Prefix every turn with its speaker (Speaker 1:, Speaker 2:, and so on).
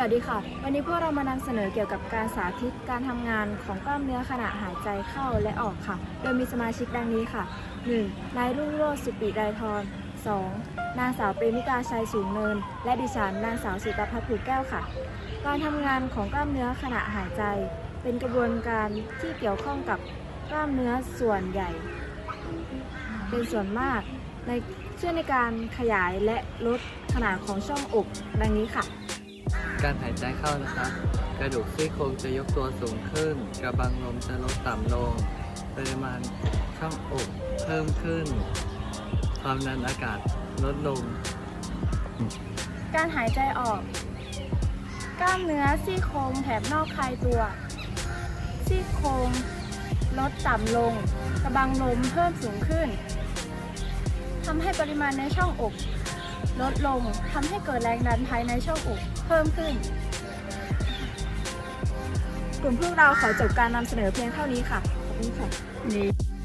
Speaker 1: สวัสดีค่ะ วันนี้พวกเรามานำเสนอเกี่ยวกับการสาธิตการทำงานของกล้ามเนื้อขณะหายใจเข้าและออกค่ะ โดยมีสมาชิกดังนี้ค่ะ 1. นายรุ่งโรจน์สุปิไดทร 2. นางสาวเปรมิกาชัยสูงเนิน และดิฉันนางสาวสุตพัฒน์ผูแก้วค่ะ การทำงานของกล้ามเนื้อขณะหายใจ เป็นกระบวนการที่เกี่ยวข้องกับกล้ามเนื้อส่วนใหญ่ เป็นส่วนมากในช่วยในการขยายและลดขนาดของช่องอกดังนี้ค่ะ
Speaker 2: การหายใจเข้านะครับ กระดูกซี่โครงจะยกตัวสูงขึ้น กระบังลมจะลดต่ำลง ปริมาณช่องอกเพิ่มขึ้น ความดันอากาศลดลง
Speaker 1: การหายใจออก กล้ามเนื้อซี่โครงแถบนอกคลายตัว ซี่โครงลดต่ำลง กระบังลมเพิ่มสูงขึ้นทำให้ปริมาณในช่องอก ลดลงทำให้เกิดแรงดันภายในช่องอกเพิ่มขึ้น กลุ่มพวกเราขอจบการนำเสนอเพียงเท่านี้ค่ะขอบคุณค่ะ